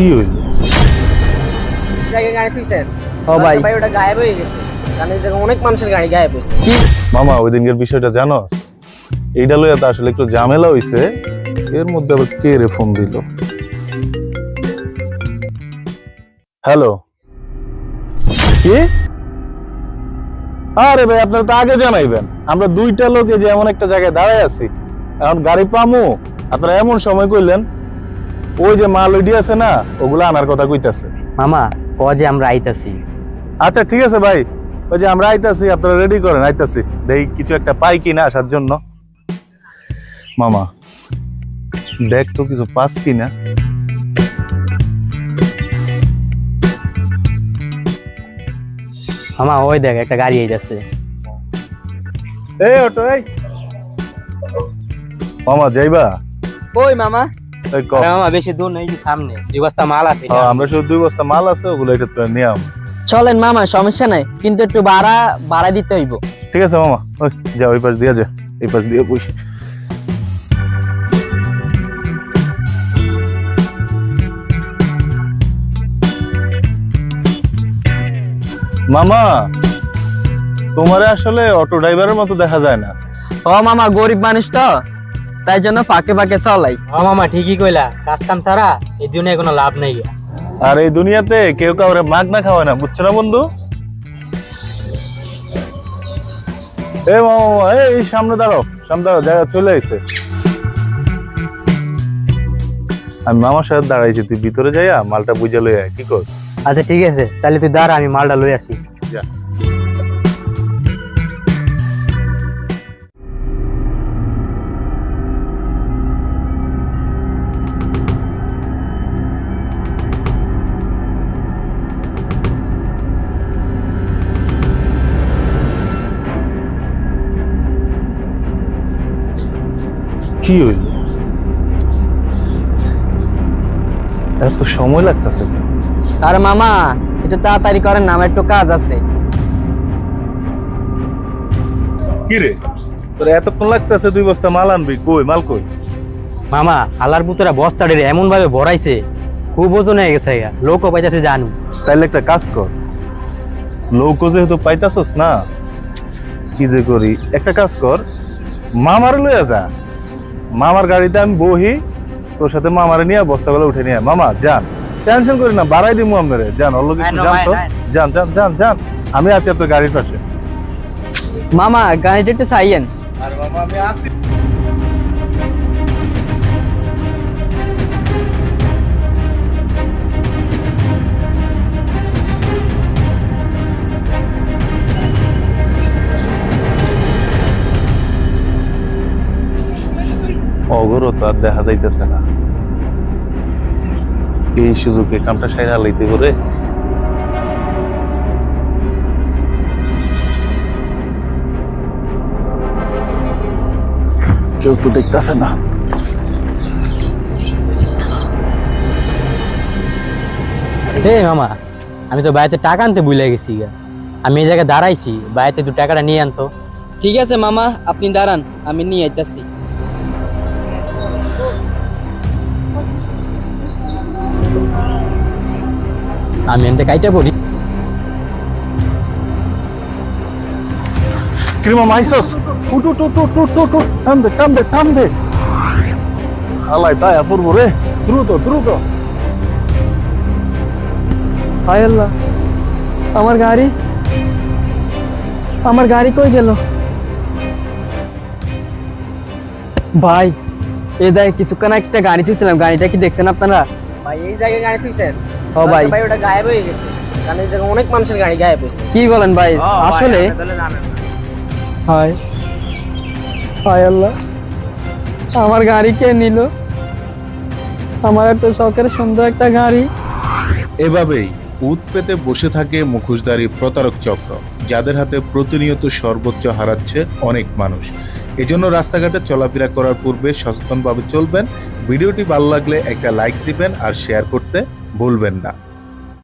কি হইল? ও ভাই। ভাই ওটা গায়েব হয়ে গেছে। কারণ এই জায়গায় অনেক মানুষের গাড়ি গায়েব হয়েছে। মামা ওই দিনকার বিষয়টা জানোস এইটা লইয়া তো আসলে একটু ঝামেলা হইছে। এর মধ্যে আবার কে রে ফোন দিল? হ্যালো। কি? আরে ভাই আপনারা তো আগে জানাইবেন। আমরা দুইটা লোকে যে এমন একটা জায়গায় দাঁড়ায় আছি। এখন গাড়ি পামু? আপনারা এমন সময় কইলেন ওই যে মাল ওইডি আছে না ওগুলো আনার কথা কইতাছে। মামা ও যে আমরা আইতাছি। আচ্ছা ঠিক আছে ভাই। ওই যে আমরা আইতাছি আপনারা রেডি করেন আইতাছি। দেখি কিছু একটা পাই কিনা আসার জন্য। মামা দেখ তো কিছু পাস কিনা। মামা ওই দেখ একটা গাড়ি আইতাছে। এই অটো এই। মামা যাইবা? ওই ক মামা। বেশি দূর নেই সামনে। দুই বস্তা মাল আছে হ্যাঁ, আমরা শুধু দুই বস্তা মাল আছে ওগুলো এটা করে নিয়ে চলেন মামা সমস্যা নাই কিন্তু একটু ভাড়া ভাড়া দিতে হইব। ঠিক আছে মামা। ওই যা ওই পাশ দিয়ে যা এই পাশ দিয়ে মামা তোমারে আসলে অটো ড্রাইভারের মতো দেখা যায় না। ও মামা গরিব মানুষ তো। তাই জন্য ফাঁকে ফাঁকে চলাই। ও মামা ঠিকই কইলা। কাজ কাম ছাড়া এই দুনিয়ায় কোনো লাভ নাই। আর এই দুনিয়াতে কেউ কাউরে মাগ না খাওয়ায় না বুঝছ না বন্ধু? এ মামা এই সামনে দাঁড়াও সামনে দাঁড়াও জায়গা চলে আইছে। আমি মামার সাথে দাঁড়াইছি তুই ভিতরে যাইয়া মালটা বুঝা লইয়া কি করস আচ্ছা ঠিক আছে তাহলে তুই দাঁড়া আমি মালটা লই আসি। যা। কি হইল? এত সময় লাগতেছে আর মামা একটু তাড়াতাড়ি করেন না আমার একটু কাজ আছে। কি রে? তোর এতক্ষণ লাগতেছে দুই বস্তা মাল আনবি কই মাল কই? মামা আলার পুতরা বস্তাটা এমন ভাবে ভরাইছে খুব ওজন হয়ে গেছে গা লোকও পাইতাছে জানু তাইলে একটা কাজ কর। লৌকো যেহেতু পাইতাছস না কি যে করি একটা কাজ কর মামার লইয়া যা। মামার গাড়িতে আমি বহি তোর সাথে মামারে নিয়ে বস্তাগুলো উঠে নিয়ে মামা যান। টেনশন করি না বাড়াই দিমু আপনারে। যান অল্প know, যান তো। যান যান যান যান। আমি আছি আপনার গাড়ির পাশে। মামা গাড়িটা একটু চাইয়েন। আর মামা আমি আসি অগরতা আর দেখা যাইতেছে না। এই সুযোগে কামটা সাইরা লইতে করে কেউ তো দেখতেছে না। হে মামা আমি তো বাড়িতে টাকা আনতে ভুলে গেছি গা। আমি এই জায়গায় দাঁড়াইছি বাড়িতে দু টাকাটা নিয়ে আনতো। ঠিক আছে মামা আপনি দাঁড়ান আমি নিয়ে আইতাছি। আমি এনতে কাইটা পড়ি। ক্রিমা মাইসস উঠ উঠ উঠ উঠ উঠ উঠ উঠ টান দে টান দে টান দে হালাই তাই অপূর্ব রে দ্রুত দ্রুত। হায় আল্লাহ। আমার গাড়ি? আমার গাড়ি কই গেল? ভাই এই জায়গায় কিছুক্ষণ একটা গাড়ি তুলছিলাম গাড়িটা কি দেখছেন আপনারা? ভাই এই জায়গায় গাড়ি তুইছেন ও ভাই। ভাই ওটা গায়েব হয়ে গেছে। কারণ এই জায়গায় অনেক মানুষের গাড়ি গায়েব হয়েছে। কি বলেন ভাই আসলে? হায়। হায় আল্লাহ। আমার গাড়ি কে নিল? আমার একটা শখের সুন্দর একটা গাড়ি। এভাবেই উত পেতে বসে থাকে মুখোশধারী প্রতারক চক্র যাদের হাতে প্রতিনিয়ত সর্বোচ্চ হারাচ্ছে অনেক মানুষ। এজন্য রাস্তাঘাটে চলাফেরা করার পূর্বে সচেতনভাবে চলবেন। ভিডিওটি ভালো লাগলে একটা লাইক দিবেন আর শেয়ার করতে ভুলবেন না।